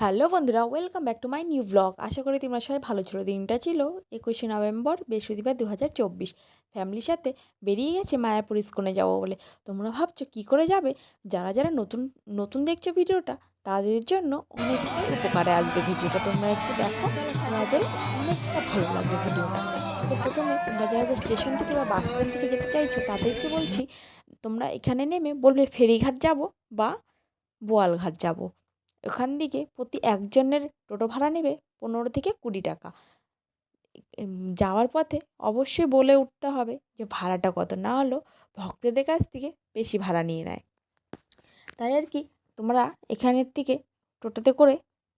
Hello বন্ধুরা, welcome back to my new blog. আশা করি তোমরা সবাই ভালো ছিল। দিনটা ছিল একুশে নভেম্বর, বৃহস্পতিবার দু হাজার চব্বিশ। ফ্যামিলির সাথে বেরিয়ে গেছে মায়াপুর ইস্কনে যাব বলে। তোমরা ভাবছ কি করে যাবে? যারা যারা নতুন নতুন দেখছ ভিডিওটা, তাদের জন্য অনেকটা উপকারে আসবে ভিডিওটা। তোমরা একটু দেখো, তোমাদের অনেকটা ভালো লাগবে ভিডিওটা। তো প্রথমে তোমরা যারা স্টেশন থেকে বা বাস স্ট্যান্ড থেকে যেতে চাইছো, তাদেরকে বলছি, তোমরা এখানে নেমে বলবে ফেরিঘাট যাব বা বোয়ালঘাট যাব। ওখান থেকে প্রতি একজনের টোটো ভাড়া নেবে পনেরো থেকে কুড়ি টাকা। যাওয়ার পথে অবশ্যই বলে উঠতে হবে যে ভাড়াটা কত, না হলেও ভক্তদের কাছ থেকে বেশি ভাড়া নিয়ে নেয়। তাই আর কি তোমরা এখানের থেকে টোটোতে করে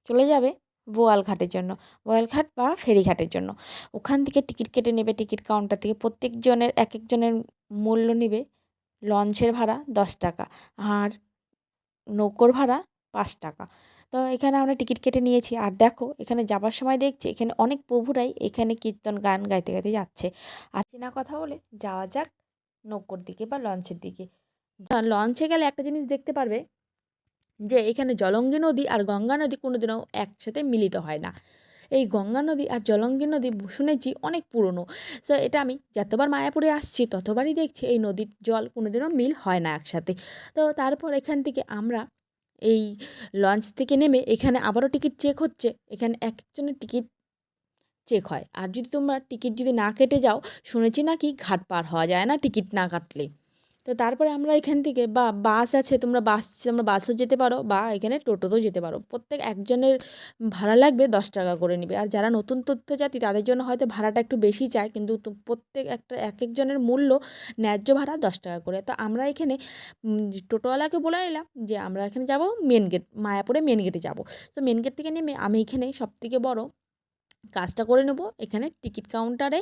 চলে যাবে বোয়ালঘাটের জন্য, বোয়ালঘাট বা ফেরিঘাটের জন্য। ওখান থেকে টিকিট কেটে নেবে, টিকিট কাউন্টার থেকে প্রত্যেকজনের এক একজনের মূল্য নেবে লঞ্চের ভাড়া দশ টাকা আর নৌকোর ভাড়া পাঁচ টাকা। তো এখানে আমরা টিকিট কেটে নিয়েছি। আর দেখো, এখানে যাবার সময় দেখছি, এখানে অনেক প্রভুরাই এখানে কীর্তন গান গাইতে গাইতে যাচ্ছে। আর চেনা কথা বলে যাওয়া যাক নৌকোর দিকে বা লঞ্চের দিকে। লঞ্চে গেলে একটা জিনিস দেখতে পারবে যে, এখানে জলঙ্গি নদী আর গঙ্গা নদী কোনো দিনও একসাথে মিলিত হয় না। এই গঙ্গা নদী আর জলঙ্গি নদী শুনেছি অনেক পুরনো। তো এটা আমি যতবার মায়াপুরে আসছি, ততবারই দেখছি এই নদীর জল কোনোদিনও মিল হয় না একসাথে। তো তারপর এখান থেকে আমরা এই লঞ্চ থেকে নেমে এখানে আবারও টিকিট চেক হচ্ছে। এখানে এক একজনের টিকিট চেক হয়। আর যদি তোমরা টিকিট যদি না কেটে যাও, শুনেছি নাকি ঘাট পার হওয়া যায় না টিকিট না কাটলে? তো তারপরে আমরা এখান থেকে বা, বাস আছে, তোমরা বাস, তোমরা বাসও যেতে পারো বা এখানে টোটোতেও যেতে পারো। প্রত্যেক একজনের ভাড়া লাগবে দশ টাকা করে নেবে। আর যারা নতুন তথ্য জাতি তাদের জন্য হয়তো ভাড়াটা একটু বেশি চায়, কিন্তু প্রত্যেক একটা, এক একজনের মূল্য ন্যায্য ভাড়া দশ টাকা করে। তো আমরা এখানে টোটোওয়ালাকে বলে নিলাম যে, আমরা এখানে যাব, মেন গেট, মায়াপুরে মেন গেটে যাব। তো মেন গেট থেকে নেমে আমি এখানে সবথেকে বড় কাজটা করে নেব, এখানে টিকিট কাউন্টারে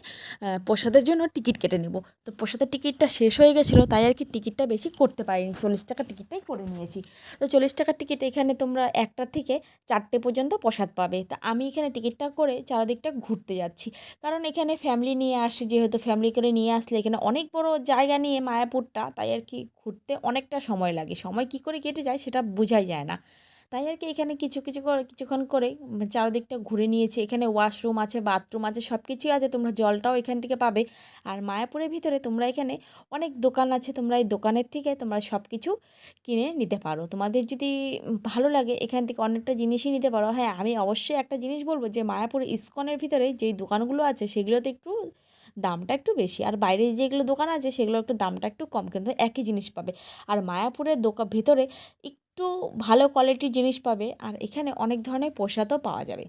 প্রসাদের জন্য টিকিট কেটে নেব। তো প্রসাদের টিকিটটা শেষ হয়ে গেছিল, তাই আর কি টিকিটটা বেশি করতে পারিনি, চল্লিশ টাকার টিকিটটাই করে নিয়েছি। তো চল্লিশ টাকার টিকিট এখানে তোমরা একটা থেকে চারটে পর্যন্ত প্রসাদ পাবে। তা আমি এখানে টিকিটটা করে চারদিকটা ঘুরতে যাচ্ছি। কারণ এখানে ফ্যামিলি নিয়ে আসি, যেহেতু ফ্যামিলি করে নিয়ে আসলে এখানে অনেক বড় জায়গা নিয়ে মায়াপুরটা, তাই আর কি ঘুরতে অনেকটা সময় লাগে। সময় কী করে কেটে যায় সেটা বোঝাই যায় না। তাই আর কি এখানে কিছু কিছু করে, কিছুক্ষণ করে চারদিকটা ঘুরে নিয়েছি। এখানে ওয়াশরুম আছে বাথরুম আছে সব কিছুই আছে। তোমরা জলটাও এখান থেকে পাবে। আর মায়াপুরের ভিতরে তোমরা এখানে অনেক দোকান আছে। তোমরা এই দোকানের থেকে তোমরা সব কিছু কিনে নিতে পারো। তোমাদের যদি ভালো লাগে এখান থেকে অনেকটা জিনিসই নিতে পারো। হ্যাঁ আমি অবশ্যই একটা জিনিস বলব যে, মায়াপুর ইস্কনের ভিতরে যেই দোকানগুলো আছে, সেগুলোতে একটু দামটা একটু বেশি। আর বাইরে যেগুলো দোকান আছে, সেগুলো একটু দামটা একটু কম। কিন্তু একই জিনিস পাবে। আর মায়াপুরের দোকান ভিতরে একটু ভালো কোয়ালিটির জিনিস পাবে আর এখানে অনেক ধরনের পোশাকও পাওয়া যাবে।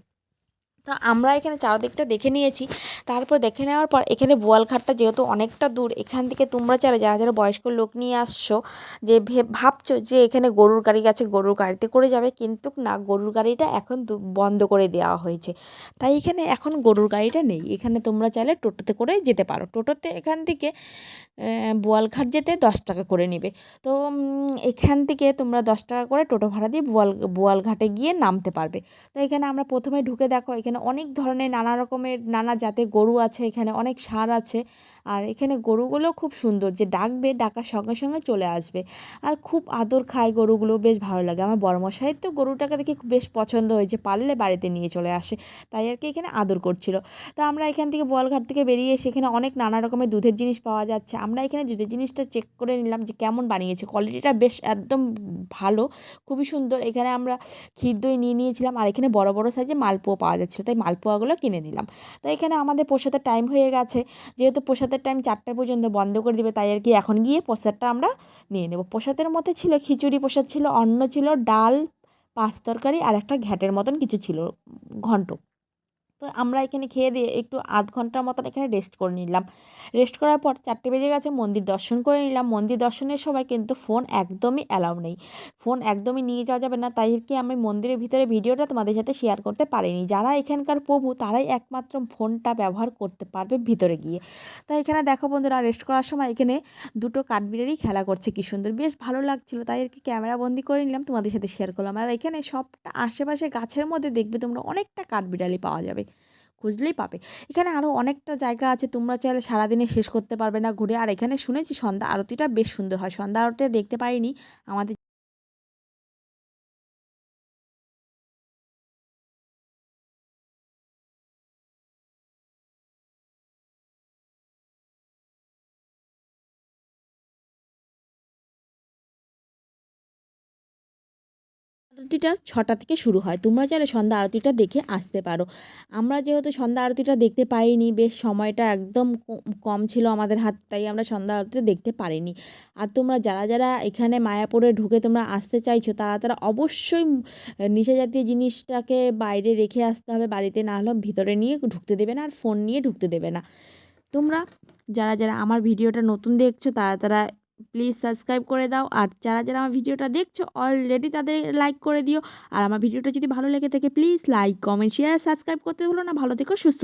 তো আমরা এখানে চারদিকটা দেখে নিয়েছি। তারপর দেখে নেওয়ার পর এখানে বোয়ালঘাটটা যেহেতু অনেকটা দূর, এখান থেকে তোমরা চারে যারা যারা বয়স্ক লোক নিয়ে আসছো, যে ভাবছ যে এখানে গরুর গাড়ি আছে, গরুর গাড়িতে করে যাবে, কিন্তু না, গরুর গাড়িটা এখন বন্ধ করে দেওয়া হয়েছে। তাই এখানে এখন গরুর গাড়িটা নেই। এখানে তোমরা চাইলে টোটোতে করে যেতে পারো। টোটোতে এখান থেকে বোয়ালঘাট যেতে দশ টাকা করে নেবে। তো এখান থেকে তোমরা দশ টাকা করে টোটো ভাড়া দিয়ে বোয়াল, বোয়ালঘাটে গিয়ে নামতে পারবে। তো এখানে আমরা প্রথমে ঢুকে দেখো, এখানে অনেক ধরনের নানা রকমের নানা জাতের গরু আছে, এখানে অনেক সার আছে। আর এখানে গরুগুলো খুব সুন্দর, যে ডাকবে, ডাকার সঙ্গে সঙ্গে চলে আসবে। আর খুব আদর খায় গরুগুলো, বেশ ভালো লাগে। আমার বড়মশাইয়ের তো গরুটাকে দেখে বেশ পছন্দ হয়েছে পারলে বাড়িতে নিয়ে চলে আসে। তাই আর কি এখানে আদর করছিল। তো আমরা এখান থেকে বোয়ালঘাট থেকে বেরিয়ে সেখানে অনেক নানা রকমের দুধের জিনিস পাওয়া যাচ্ছে। আমরা এখানে দুধের জিনিসটা চেক করে নিলাম, যে কেমন বানিয়েছে। কোয়ালিটিটা বেশ একদম ভালো, খুবই সুন্দর। এখানে আমরা ক্ষীর দই নিয়ে নিয়েছিলাম। আর এখানে বড় বড় সাইজে মালপোয়া পাওয়া যাচ্ছিল। তাই মালপোয়াগুলো কিনে নিলাম। তো এখানে আমাদের প্রসাদের টাইম হয়ে গেছে। যেহেতু প্রসাদের টাইম চারটে পর্যন্ত বন্ধ করে দিবে, তাই আর কি এখন গিয়ে প্রসাদটা আমরা নিয়ে নেব। প্রসাদের মধ্যে ছিল খিচুড়ি প্রসাদ ছিল, অন্ন ছিল, ডাল, পাঁচ তরকারি আর একটা ঘ্যাটের মতন কিছু ছিল ঘন্ট। তো আমরা এখানে খেয়ে দিয়ে একটু আধ ঘণ্টার মতন এখানে রেস্ট করে নিলাম। রেস্ট করার পর চারটে বেজে গেছে, মন্দির দর্শন করে নিলাম। মন্দির দর্শনের সময় কিন্তু ফোন একদমই অ্যালাউ নেই। ফোন একদমই নিয়ে যাওয়া যাবে না, তাই কি আমি মন্দিরের ভিতরে ভিডিওটা তোমাদের সাথে শেয়ার করতে পারিনি। যারা এখানকার প্রভু, তারাই একমাত্র ফোনটা ব্যবহার করতে পারবে ভিতরে গিয়ে। তাই এখানে দেখো বন্ধুরা রেস্ট করার সময় এখানে দুটো কাঠবিড়ারই খেলা করছে, কি সুন্দর। বেশ ভালো লাগছিল, তাই আর কি ক্যামেরা বন্দি করে নিলাম, তোমাদের সাথে শেয়ার করলাম। আর এখানে সবটা আশেপাশে গাছের মধ্যে দেখবে তোমরা অনেকটা কাঠবিড়ালি পাওয়া যাবে। খুঁজলেই পাবে। এখানে আরও অনেকটা জায়গা আছে, তোমরা চাইলে সারাদিনে শেষ করতে পারবে না ঘুরে। আর এখানে শুনেছি সন্ধ্যা আরতিটা বেশ সুন্দর হয়। সন্ধ্যা আরতিটা দেখতে পাইনি, আমাদের আরতিটা ছটা থেকে শুরু হয়। তোমরা চাইলে সন্ধ্যা আরতিটা দেখে আসতে পারো। আমরা যেহেতু সন্ধ্যা আরতিটা দেখতে পাইনি, বেশ সময়টা একদম কম ছিল আমাদের হাত, তাই আমরা সন্ধ্যা আরতিটা দেখতে পারিনি। আর তোমরা যারা যারা এখানে মায়াপুরে ঢুকে তোমরা আসতে চাইছো, তারা তারা অবশ্যই নেশা জাতীয় জিনিসটাকে বাইরে রেখে আসতে হবে, বাড়িতে না হলেও ভিতরে নিয়ে ঢুকতে দেবে না আর ফোন নিয়ে ঢুকতে দেবে না। তোমরা যারা যারা আমার ভিডিওটা নতুন দেখছ, তারা তারা প্লিজ সাবস্ক্রাইব করে দাও। আর যারা যারা আমার ভিডিওটা দেখছ অলরেডি তাদের লাইক করে দিও। আর আমার ভিডিওটা যদি ভালো লেগে থাকে please like comment share subscribe করতে ভুলো না। ভালো থেকো, সুস্থ।